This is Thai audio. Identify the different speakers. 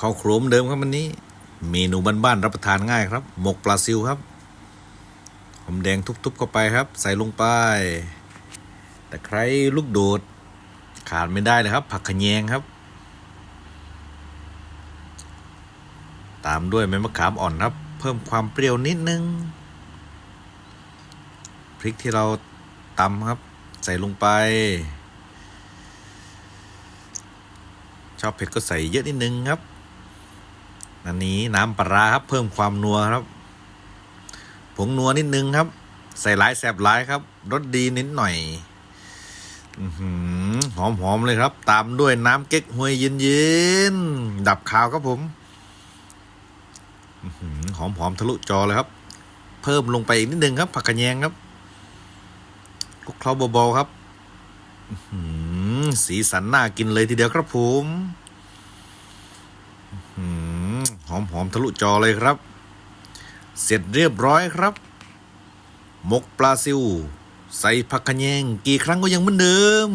Speaker 1: ข้าวโครมเดิมครับวันนี้ เมนูบ้านๆรับประทานง่ายครับ หมกปลาซิวครับหอมแดงทุบๆเข้าไปครับ ใส่ลงไปตะไคร้ลูกโดด ขาดไม่ได้เลยครับ ผักขะแยงครับ ตามด้วยใบมะขามอ่อนครับ เพิ่มความเปรี้ยวนิดนึงพริกที่เราตำครับ ใส่ลงไป ชอบเผ็ดก็ใส่เยอะนิดนึงครับ อันนี้น้ำปลาร้าครับ เพิ่มความนัวครับ ผงนัวนิดนึงครับ ใส่หลายแสบหลายครับรสดีนิดหน่อยหอมหอมเลยครับ ตามด้วยน้ำเก๊กฮวยเย็นเย็นๆดับคาวครับผมหอมหอมทะลุจอเลยครับ เพิ่มลงไปอีกนิดนึงครับ ผักกระแยงครับคลุกเคล้าเบาๆครับสีสันน่ากินเลยทีเดียวครับผม หอมหอมๆทะลุจอเลยครับ เสร็จเรียบร้อยครับหมกปลาซิว ใส่ผักขะแยง กี่ครั้งก็ยังเหมือนเดิม